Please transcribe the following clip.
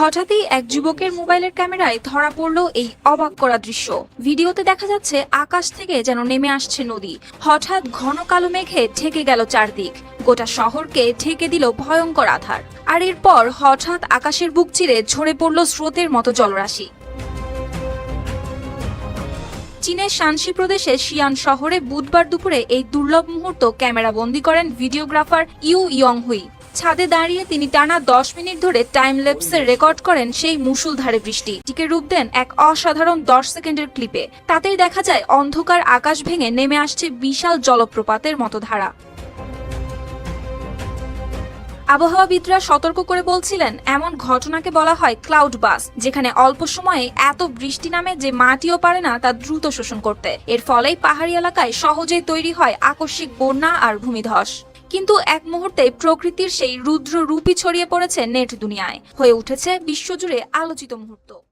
হঠাৎই এক যুবকের মোবাইলের ক্যামেরায় ধরা পড়ল এই অবাক করা দৃশ্য। ভিডিওতে দেখা যাচ্ছে আকাশ থেকে যেন নেমে আসছে নদী। হঠাৎ ঘন কালো মেঘে ঠেকে গেল চারদিক। গোটা শহরকে ঢেকে দিল ভয়ঙ্কর আধার। আর এরপর হঠাৎ আকাশের বুক চিরে ঝরে পড়ল স্রোতের মতো জলরাশি। চীনের শানসি প্রদেশে শিয়ান শহরে বুধবার দুপুরে এই দুর্লভ মুহূর্ত ক্যামেরা বন্দি করেন ভিডিওগ্রাফার ইউ ইয়ং হুই ছাদে দাঁড়িয়ে তিনি টানা দশ মিনিট ধরে টাইম ল্যাপসে রেকর্ড করেন সেই মুষলধারে বৃষ্টি। টিকে রূপ দেন এক অসাধারণ দশ সেকেন্ডের ক্লিপে। তাতেই দেখা যায় অন্ধকার আকাশ ভেঙে নেমে আসছে বিশাল জলপ্রপাতের মতো ধারা। আবহাওয়াবিদরা সতর্ক করে বলছিলেন, এমন ঘটনাকে বলা হয় ক্লাউড বাস যেখানে অল্প সময়ে এত বৃষ্টি নামে যে মাটিও পারে না তা দ্রুত শোষণ করতে। এর ফলেই পাহাড়ি এলাকায় সহজেই তৈরি হয় আকস্মিক বন্যা আর ভূমিধস। কিন্তু এক মুহূর্তে প্রকৃতির সেই রুদ্র রূপই ছড়িয়ে পড়েছে নেট দুনিয়ায়। হয়ে উঠেছে বিশ্বজুড়ে আলোচিত মুহূর্ত।